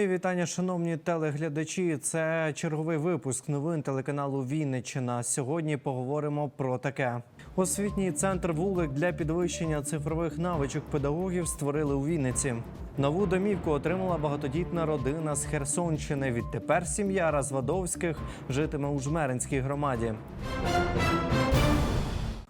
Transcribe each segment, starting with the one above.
Мої вітання, шановні телеглядачі. Це черговий випуск новин телеканалу Вінниччина. Сьогодні поговоримо про таке. Освітній центр вулик для підвищення цифрових навичок педагогів створили у Вінниці. Нову домівку отримала багатодітна родина з Херсонщини. Відтепер сім'я Развадовських житиме у Жмеринській громаді.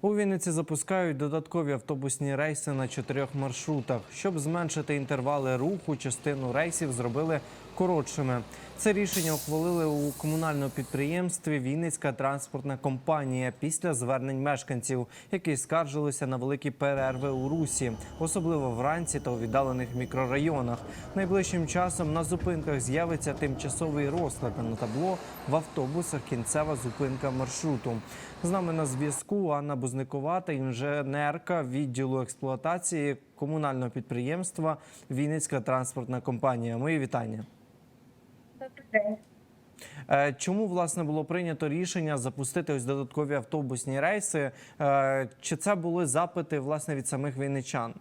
У Вінниці запускають додаткові автобусні рейси на чотирьох маршрутах. Щоб зменшити інтервали руху, частину рейсів зробили коротшими. Це рішення ухвалили у комунальному підприємстві Вінницька транспортна компанія після звернень мешканців, які скаржилися на великі перерви у русі, особливо вранці та у віддалених мікрорайонах. Найближчим часом на зупинках з'явиться тимчасовий розклад на табло в автобусах. Кінцева зупинка маршруту. З нами на зв'язку Анна Бузникова та інженерка відділу експлуатації комунального підприємства Вінницька транспортна компанія. Мої вітання. День. Е, Чому власне було прийнято рішення запустити ось додаткові автобусні рейси? Е, Чи це були запити власне від самих вінничан?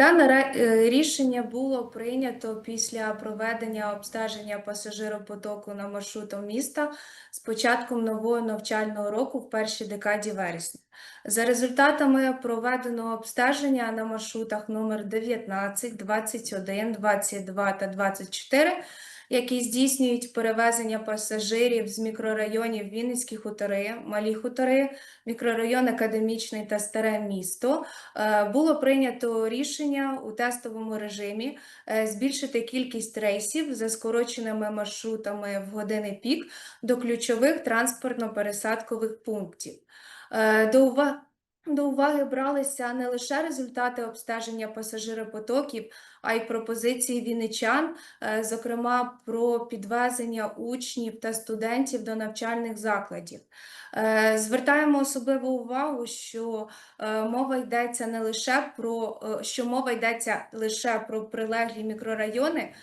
Дане е, рішення було прийнято після проведення обстеження пасажиропотоку на маршруту міста з початком нового навчального року в першій декаді вересня. За результатами проведеного обстеження на маршрутах номер 19, 21, 22 та 24 які здійснюють перевезення пасажирів з мікрорайонів Вінницькі хутори, Малі хутори, мікрорайон Академічний та Старе місто, е, було прийнято рішення у тестовому режимі е, збільшити кількість рейсів за скороченими маршрутами в години пік до ключових транспортно-пересадкових пунктів. Е, До уваги до уваги бралися не лише результати обстеження пасажиропотоків, а й пропозиції вінничан, е, зокрема про підвезення учнів та студентів до навчальних закладів. Е, Звертаємо особливу увагу, що е, мова йдеться не лише про що мова йдеться лише про прилеглі мікрорайони,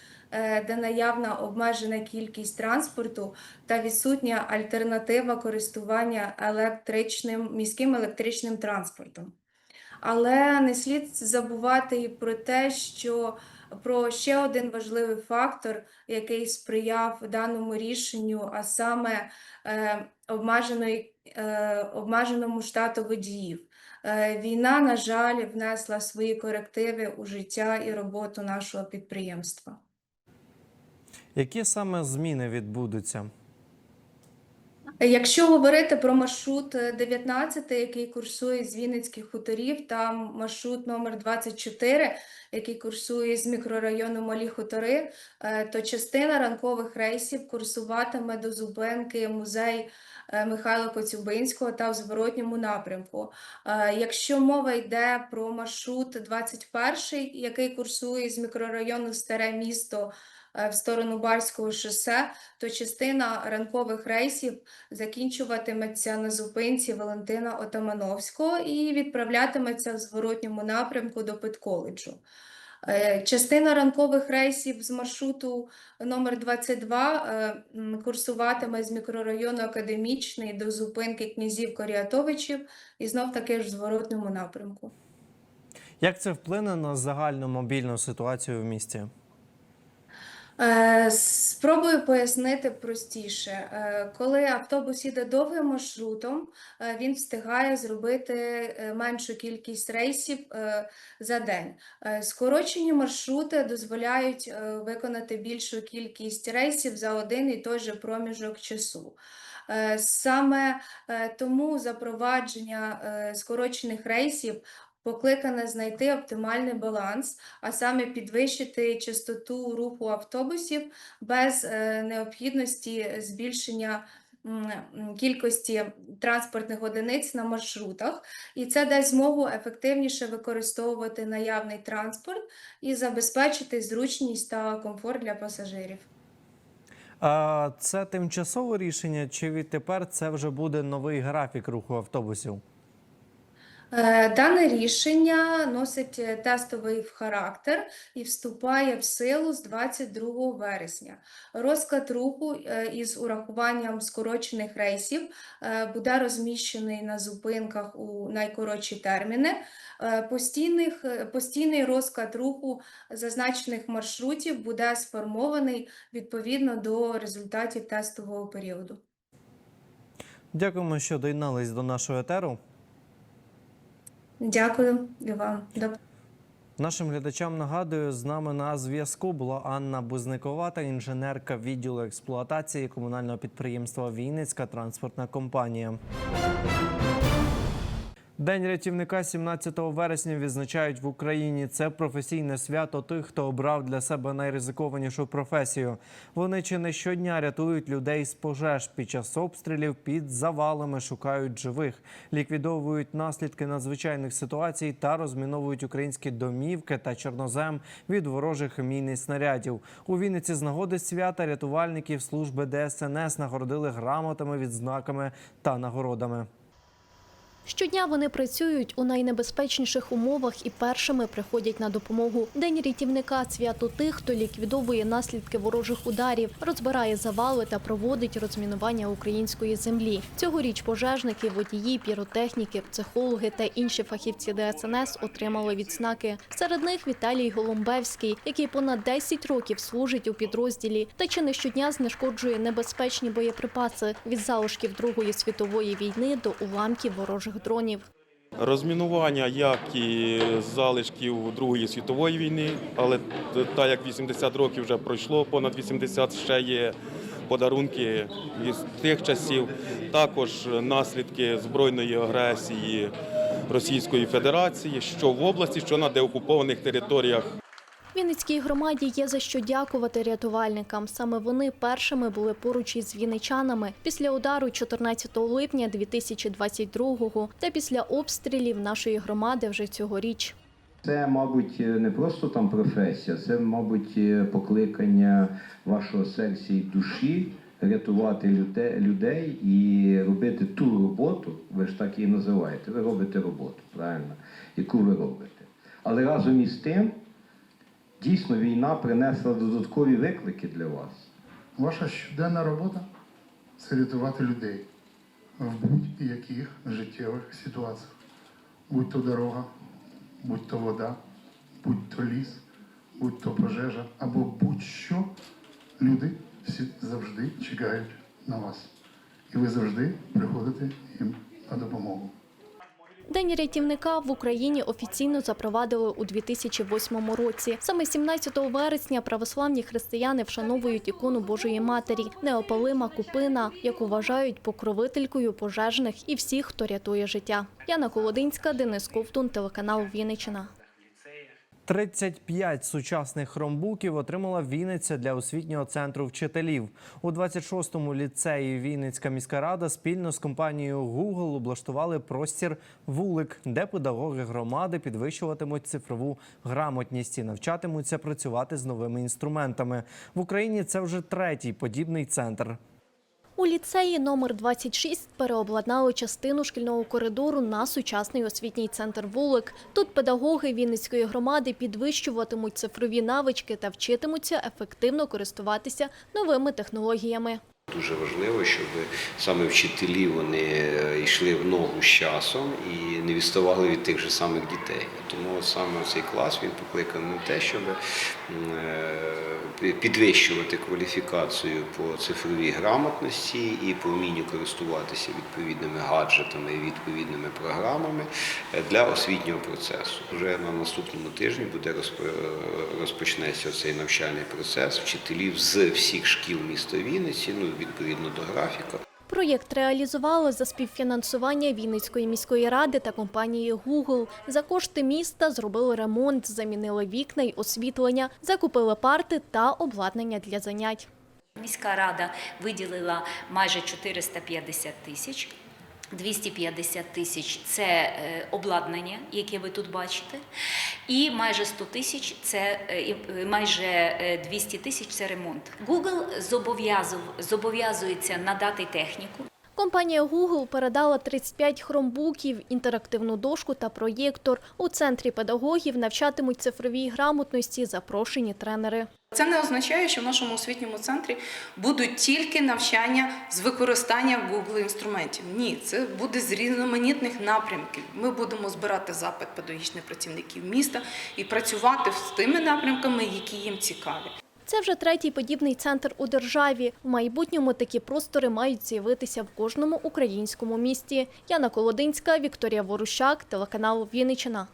де наявна обмежена кількість транспорту та відсутня альтернатива користування електричним міським електричним транспортом. Але не слід забувати і про те, що про ще один важливий фактор, який сприяв даному рішенню, а саме е, обмеженої, е, обмеженому штату водіїв. Е, Війна, на жаль, внесла свої корективи у життя і роботу нашого підприємства. Які саме зміни відбудуться? Якщо говорити про маршрут е, 19, який курсує з Вінницьких хуторів, та маршрут номер 24, який курсує з мікрорайону Малі Хутори, е, то частина ранкових рейсів курсуватиме до зупинки музей е, Михайла Коцюбинського та в зворотньому напрямку. Е, Якщо мова йде про маршрут 21, який курсує з мікрорайону Старе місто е, в сторону Барського шосе, то частина ранкових рейсів закінчуватиметься на зупинці Валентина Отамановського і відправлятиметься в зворотньому напрямку до Педколеджу. Е, Частина ранкових рейсів з маршруту номер 22 е, курсуватиме з мікрорайону Академічний до зупинки князів Коріатовичів і знов таки ж в зворотному напрямку. Як це вплине на загальну мобільну ситуацію в місті? Е, Спробую пояснити простіше. Е, Коли автобус їде довгим маршрутом, е, він встигає зробити меншу кількість рейсів за день. Скорочені маршрути дозволяють виконати більшу кількість рейсів за один і той же проміжок часу. Саме тому запровадження скорочених рейсів покликане знайти оптимальний баланс, а саме підвищити частоту руху автобусів без е, необхідності збільшення кількості транспортних одиниць на маршрутах, і це дасть змогу ефективніше використовувати наявний транспорт і забезпечити зручність та комфорт для пасажирів. А це тимчасове рішення, чи відтепер це вже буде новий графік руху автобусів? Е, Дане рішення носить е, тестовий характер і вступає в силу з 22 вересня. Розклад руху е, із урахуванням скорочених рейсів буде розміщений на зупинках у найкоротші терміни. Постійних, постійний розклад руху зазначених маршрутів буде сформований відповідно до результатів тестового періоду. Дякуємо, що доєднались до нашого етеру. Дякую і вам. Нашим глядачам нагадую, з нами на зв'язку була Анна Бузниковата, інженерка відділу експлуатації комунального підприємства Вінницька транспортна компанія. День рятівника 17 вересня відзначають в Україні. Це професійне свято тих, хто обрав для себе найризикованішу професію. Вони чи не щодня рятують людей з пожеж під час обстрілів, під завалами шукають живих, ліквідовують наслідки надзвичайних ситуацій та розміновують українські домівки та чорнозем від ворожих мін і снарядів. У Вінниці з нагоди свята рятувальників служби ДСНС нагородили грамотами, відзнаками та нагородами. Щодня вони працюють у найнебезпечніших умовах і першими приходять на допомогу. День рятівника свято тих, хто ліквідовує наслідки ворожих ударів, розбирає завали та проводить розмінування української землі. Цьогоріч пожежники, водії, піротехніки, психологи та інші фахівці ДСНС отримали відзнаки. Серед них Віталій Голомбевський, який понад 10 років служить у підрозділі та чи не щодня знешкоджує небезпечні боєприпаси від залишків Другої світової війни до уламків ворожих дронів. Розмінування як і залишків Другої світової війни, але так як 80 років вже пройшло, понад 80 ще є подарунки із тих часів. Також наслідки збройної агресії Російської Федерації, що в області, що на деокупованих територіях. Вінницькій громаді є за що дякувати рятувальникам. Саме вони першими були поруч із вінничанами після удару 14 липня 2022-го та після обстрілів нашої громади вже цьогоріч. Це, мабуть, не просто там професія, це, мабуть, покликання вашого серця і душі рятувати людей і робити ту роботу, ви ж так її називаєте. Ви робите роботу, правильно, яку ви робите. Але разом із тим, дійсно, війна принесла додаткові виклики для вас. Ваша щоденна робота це рятувати людей в будь-яких життєвих ситуаціях. Будь то дорога, будь то вода, будь то ліс, будь то пожежа або будь-що, люди всі завжди чекають на вас. І ви завжди приходите їм на допомогу. День рятівника в Україні офіційно запровадили у 2008 році. Саме 17 вересня православні християни вшановують ікону Божої Матері, неопалима купина, яку вважають покровителькою пожежних і всіх, хто рятує життя. Яна Колодинська, Денис Ковтун, телеканал Вінниччина. 35 сучасних хромбуків отримала Вінниця для освітнього центру вчителів. У 26-му ліцеї Вінницька міська рада спільно з компанією Google облаштували простір вулик, де педагоги громади підвищуватимуть цифрову грамотність і навчатимуться працювати з новими інструментами. В Україні це вже третій подібний центр. У ліцеї номер 26 переобладнали частину шкільного коридору на сучасний освітній центр «Вулик». Тут педагоги Вінницької громади підвищуватимуть цифрові навички та вчитимуться ефективно користуватися новими технологіями. Дуже важливо, щоб саме вчителі вони е, йшли в ногу з часом і не відставали від тих же самих дітей. Тому саме цей клас він покликаний на те, щоб е, підвищувати кваліфікацію по цифровій грамотності і по вмінню користуватися відповідними гаджетами і відповідними програмами е, для освітнього процесу. Вже на наступному тижні буде розпочнеться цей навчальний процес вчителів з всіх шкіл міста Вінниці, ну відповідно до графіка. Проєкт реалізували за співфінансування Вінницької міської ради та компанії Google. За кошти міста зробили ремонт, замінили вікна й освітлення, закупили парти та обладнання для занять. Міська рада виділила майже 450 тисяч. 250 тисяч це е, обладнання, яке ви тут бачите, і майже 100 тисяч це е, е, майже е, 200 тисяч це ремонт. Google зобов'язується надати техніку. Компанія Google передала 35 хромбуків, інтерактивну дошку та проєктор. У центрі педагогів навчатимуть цифровій грамотності запрошені тренери. Це не означає, що в нашому освітньому центрі будуть тільки навчання з використанням Google інструментів. Ні, це буде з різноманітних напрямків. Ми будемо збирати запит педагогічних працівників міста і працювати з тими напрямками, які їм цікаві. Це вже третій подібний центр у державі. В майбутньому такі простори мають з'явитися в кожному українському місті. Яна Колодинська, Вікторія Ворущак, телеканал Вінниччина.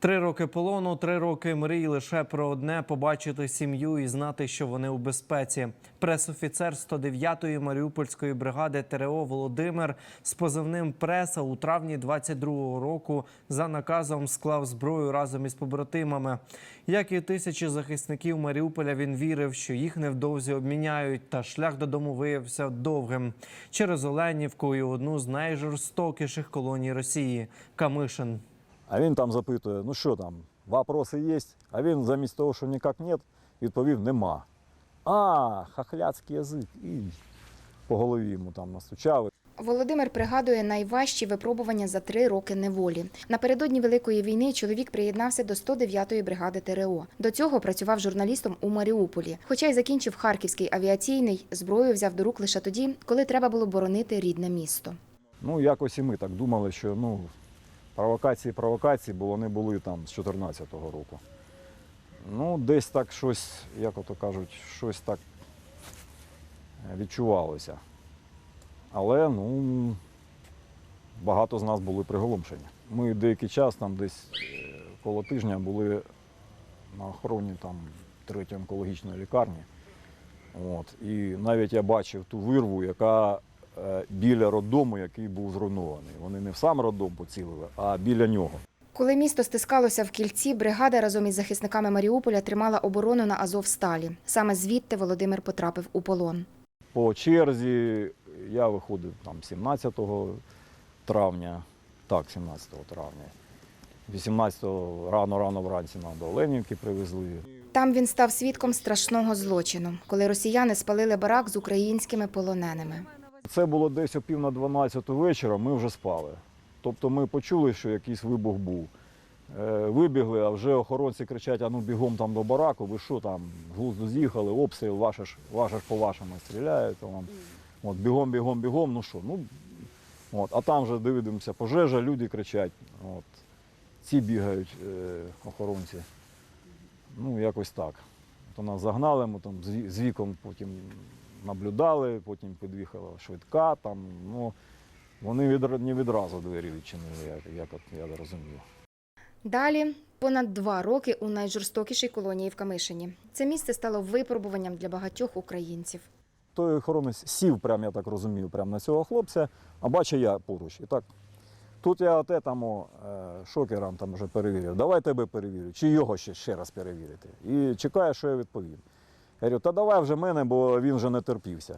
Три роки полону, три роки мрій лише про одне побачити сім'ю і знати, що вони у безпеці. Пресофіцер 109-ї Маріупольської бригади ТРО Володимир з позивним преса у травні 22-го року за наказом склав зброю разом із побратимами. Як і тисячі захисників Маріуполя, він вірив, що їх невдовзі обміняють, та шлях додому виявився довгим через Оленівку і одну з найжорстокіших колоній Росії Камишин. А він там запитує, ну що там, вопроси є? А він замість того, що ніяк нет, відповів нема. А, хахляцький язик. І по голові йому там настучали. Володимир пригадує найважчі випробування за три роки неволі. Напередодні Великої війни чоловік приєднався до 109-ї бригади ТРО. До цього працював журналістом у Маріуполі. Хоча й закінчив Харківський авіаційний, зброю взяв до рук лише тоді, коли треба було боронити рідне місто. Ну, якось і ми так думали, що ну, провокації, провокації, бо вони були там з 14-го року. Ну, десь так щось, як ото кажуть, щось так е, відчувалося. Але ну, багато з нас були приголомшені. Ми деякий час, там десь е, коло тижня, були на охороні там третьої онкологічної лікарні. От. І навіть я бачив ту вирву, яка біля роддому, який був зруйнований. Вони не в сам роддом поцілили, а біля нього. Коли місто стискалося в кільці, бригада разом із захисниками Маріуполя тримала оборону на Азовсталі. Саме звідти Володимир потрапив у полон. По черзі я виходив там 17 травня, так, 17 травня. 18-го рано-рано вранці нам до Оленівки привезли. Там він став свідком страшного злочину, коли росіяни спалили барак з українськими полоненими. Це було десь о пів на 12 вечора, ми вже спали. Тобто ми почули, що якийсь вибух був. Е, Вибігли, а вже охоронці кричать, а ну бігом там до бараку, ви що там, глузду з'їхали, обстріл, ваше ж, ваше ж по вашому стріляють. Там. От, бігом, бігом, бігом, ну що, ну, от, а там вже дивимося, пожежа, люди кричать. От, ці бігають е, охоронці. Ну, якось так. То нас загнали, ми там з віком потім наблюдали, потім під'їхала швидка, там, ну, вони відра- не відразу двері відчинили, як, як от я розумію. Далі понад два роки у найжорстокішій колонії в Камишині. Це місце стало випробуванням для багатьох українців. Той охоронець сів, прям, я так розумію, прямо на цього хлопця, а бачу я поруч. І так, тут я оте там е, шокером там вже перевірив. Давай тебе перевірю, чи його ще, ще раз перевірити. І чекає, що я відповім. Я говорю, та давай вже мене, бо він вже не терпівся.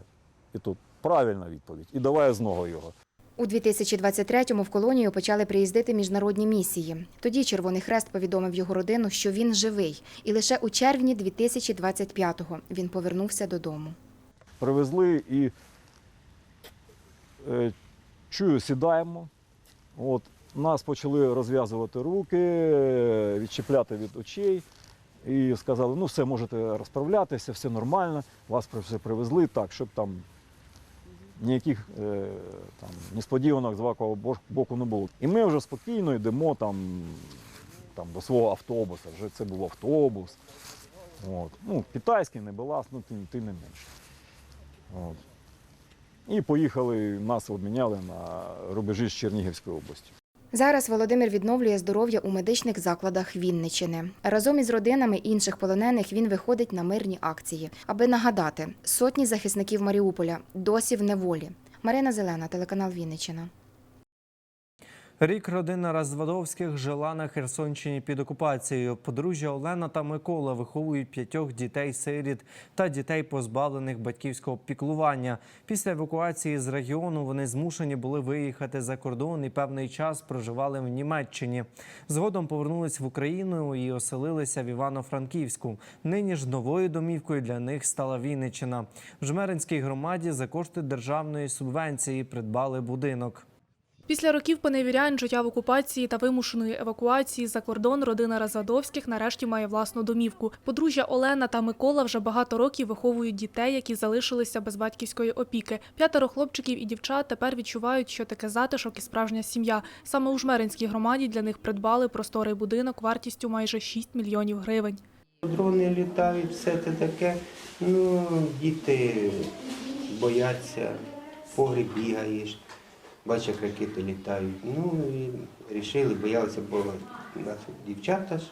І тут правильна відповідь. І давай знову його. У 2023-му в колонію почали приїздити міжнародні місії. Тоді Червоний Хрест повідомив його родину, що він живий, і лише у червні 2025-го він повернувся додому. Привезли і е, чую, сідаємо. От, нас почали розв'язувати руки, е, відчіпляти від очей. І сказали, ну все, можете розправлятися, все нормально, вас все привезли так, щоб там ніяких е, там, несподіванок з вашого боку не було. І ми вже спокійно йдемо там, там, до свого автобуса. Вже це був автобус. От. Ну, китайський, не балас, ну тим, тим не менше. От. І поїхали, нас обміняли на рубежі з Чернігівської області. Зараз Володимир відновлює здоров'я у медичних закладах Вінничини. Разом із родинами інших полонених він виходить на мирні акції, аби нагадати сотні захисників Маріуполя досі в неволі. Марина Зелена, телеканал Вінничина. Рік родина Розвадовських жила на Херсонщині під окупацією. Подружжя Олена та Микола виховують п'ятьох дітей-сиріт та дітей, позбавлених батьківського піклування. Після евакуації з регіону вони змушені були виїхати за кордон і певний час проживали в Німеччині. Згодом повернулись в Україну і оселилися в Івано-Франківську. Нині ж новою домівкою для них стала Вінниччина. В Жмеринській громаді за кошти державної субвенції придбали будинок. Після років поневірянь, життя в окупації та вимушеної евакуації за кордон родина Разадовських нарешті має власну домівку. Подружжя Олена та Микола вже багато років виховують дітей, які залишилися без батьківської опіки. П'ятеро хлопчиків і дівчат тепер відчувають, що таке затишок і справжня сім'я. Саме у Жмеринській громаді для них придбали просторий будинок вартістю майже 6 мільйонів гривень. Дрони літають, все це таке. Ну, діти бояться, погріб бігаєш, бачиш, як ракети літають. Ну і вирішили, боялися, бо нас дівчата ж.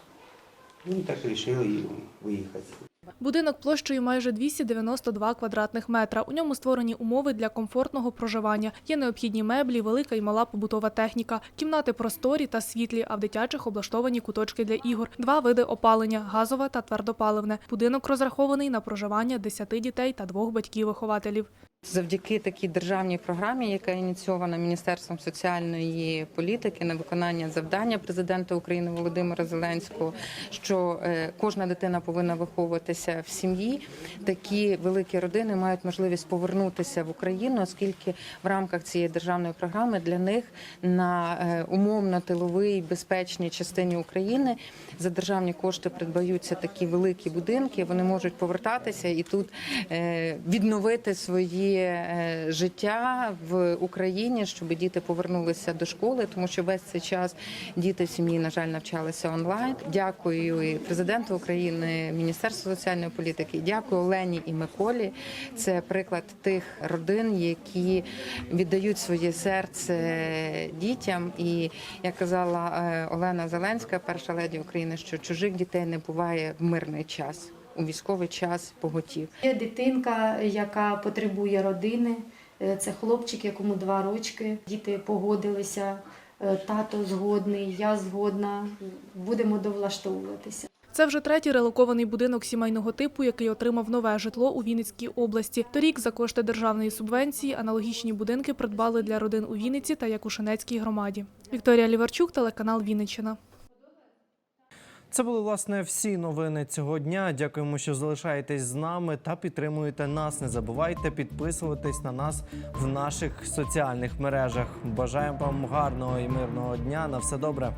Ну, так вирішили виїхати. Будинок площею майже 292 квадратних метра. У ньому створені умови для комфортного проживання. Є необхідні меблі, велика і мала побутова техніка, кімнати просторі та світлі, а в дитячих облаштовані куточки для ігор. Два види опалення газове та твердопаливне. Будинок розрахований на проживання 10 дітей та двох батьків-вихователів. Завдяки такій державній програмі, яка ініційована Міністерством соціальної політики на виконання завдання президента України Володимира Зеленського, що е, кожна дитина повинна виховуватися в сім'ї. Такі великі родини мають можливість повернутися в Україну, оскільки в рамках цієї державної програми для них на е, умовно тиловій безпечній частині України за державні кошти придбаються такі великі будинки. Вони можуть повертатися і тут е, відновити свої е, життя в Україні, щоб діти повернулися до школи, тому що весь цей час діти в сім'ї, на жаль, навчалися онлайн. Дякую і президенту України, Міністерству соціальної політики. Дякую Олені і Миколі. Це приклад тих родин, які віддають своє серце дітям. І як казала е, Олена Зеленська, перша леді України, що чужих дітей не буває в мирний час. У військовий час поготів. Є дитинка, яка потребує родини. Е, Це хлопчик, якому два рочки. Діти погодилися, е, тато згодний, я згодна. Будемо довлаштовуватися. Це вже третій релокований будинок сімейного типу, який отримав нове житло у Вінницькій області. Торік за кошти державної субвенції аналогічні будинки придбали для родин у Вінниці та Якушинецькій громаді. Вікторія Ліварчук, телеканал Вінниччина. Це були власне всі новини цього дня. Дякуємо, що залишаєтесь з нами та підтримуєте нас. Не забувайте підписуватись на нас в наших соціальних мережах. Бажаємо вам гарного і мирного дня. На все добре.